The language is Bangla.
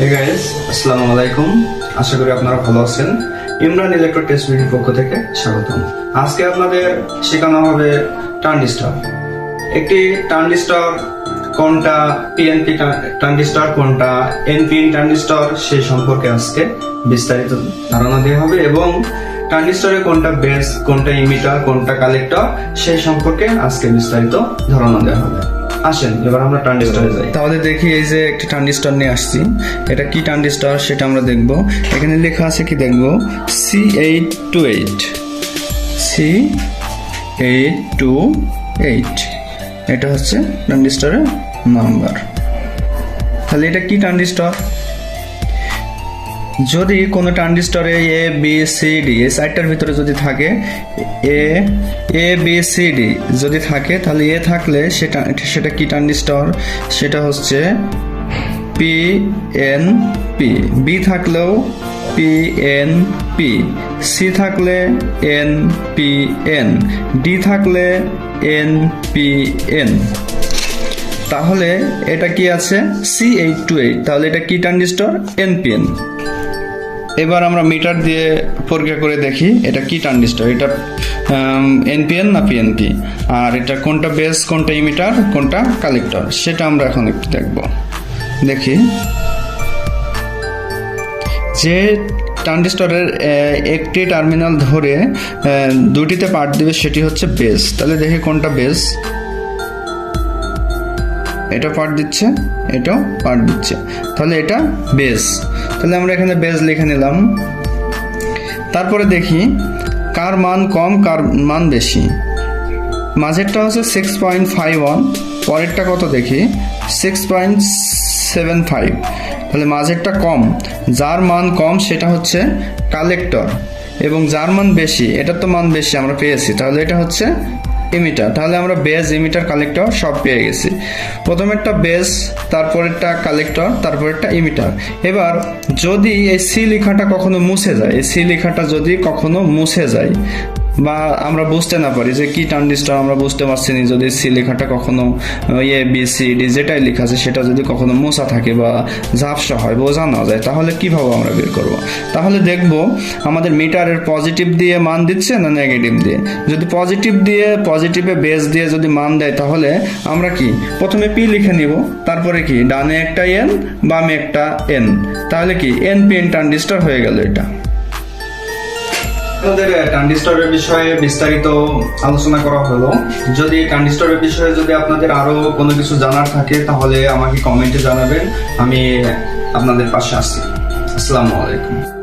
হে গাইস আসসালামু আলাইকুম। আশা করি আপনারা ভালো আছেন। ইমরান ইলেকট্রো টেস্ট ভিডিওর পক্ষ থেকে স্বাগতম। আজকে আপনাদের শেখানো হবে টার্নিস্টার একটি ট্রানজিস্টর কোনটা পিএনপি ট্রানজিস্টর কোনটা এনপিএন ট্রানজিস্টর সেই সম্পর্কে আজকে বিস্তারিত ধারণা দেওয়া হবে এবং ট্রানজিস্টরে কোনটা বেস কোনটা ইমিটার কোনটা কালেক্টর সেই সম্পর্কে আজকে বিস্তারিত ধারণা দেওয়া হবে। আসেন, এবার আমরা ট্রানজিস্টরে যাই। তাহলে দেখি এই যে একটি ট্রানজিস্টর নিয়ে আসছি। এটা কি ট্রানজিস্টর সেটা আমরা দেখব। এখানে লেখা আছে কি দেখব? C eight two eight C eight two eight এটা হচ্ছে ট্রানজিস্টরের নাম্বার। তাহলে এটা কি ট্রানজিস্টর? যদি কোনো ট্রানজিস্টরে এ বি সি ডি এই সাইটটার ভিতরে যদি থাকে A A B C D যদি থাকে, তাহলে এ থাকলে সেটা সেটা কি ট্রানজিস্টর? সেটা হচ্ছে পি এন পি বি থাকলেও পি এন পি সি থাকলে এন পি এন ডি থাকলে এন পি এন তাহলে এটা কি আছে? সি এইট টু এইট তাহলে এটা কি ট্রানজিস্টর? এনপিএন এবার আমরা মিটার দিয়ে পরীক্ষা করে দেখি এটা কি ট্রানজিস্টর। এটা এনপিএন না পিএনপি আর এটা কোনটা বেস কোনটা ইমিটার কোনটা কালেক্টর সেটা আমরা এখন একটু দেখব। দেখি। যে ট্রানজিস্টরের একটি টার্মিনাল ধরে দুটিতে পার্ট দেবে সেটি হচ্ছে বেস তাহলে দেখি কোনটা বেস এটা পার্ট দিচ্ছে, এটাও পার্ট দিচ্ছে। তাহলে এটা বেস তাহলে আমরা এখানে বেস লিখে নিলাম। তারপরে দেখি, কার মান কম, কার মান বেশি? মাঝেরটা হচ্ছে সিক্স পয়েন্ট ফাইভ ওয়ান পরেরটা কত দেখি? সিক্স পয়েন্ট সেভেন ফাইভ তাহলে মাঝেরটা কম, যার মান কম সেটা হচ্ছে কালেক্টর এবং যার মান বেশি, এটার তো মান বেশি, আমরা পেয়েছি। তাহলে এটা হচ্ছে ইমিটার, তাহলে আমরা বেস, ইমিটার, কালেক্টর সব পেয়ে গেছি। প্রথমেরটা বেস, তারপরেরটা কালেক্টর, তারপরেরটা ইমিটার। এবার যদি এই সি লেখাটা কখনো মুছে যায়, এই সি লেখাটা যদি কখনো মুছে যায় বা আমরা বুঝতে না পারি যে কি ট্রানজিস্টর আমরা বুঝতে পারছি না, যদি সি লেখাটা কখনো এ বি সি ডি যেটাই লেখা আছে, সেটা যদি কখনো মোছা থাকে বা ঝাপসা হয়, বোঝা না যায়, তাহলে কীভাবে আমরা বের করব? তাহলে দেখব আমাদের মিটারের পজিটিভ দিয়ে মান দিচ্ছে না নেগেটিভ দিয়ে? যদি পজিটিভ দিয়ে পজিটিভে বেস দিয়ে যদি মান দেয়, তাহলে আমরা কি? প্রথমে পি লিখে নিব, তারপরে কি? ডানে একটা এন বামে একটা এন তাহলে কি? এন পি এন ট্রানজিস্টর হয়ে গেল এটা। আপনাদের ট্রানজিস্টরের বিষয়ে বিস্তারিত আলোচনা করা হলো। যদি ট্রানজিস্টরের বিষয়ে যদি আপনাদের আরও কোনো কিছু জানার থাকে, তাহলে আমাকে কমেন্টে জানাবেন। আমি আপনাদের পাশে আসছি আসসালামু আলাইকুম।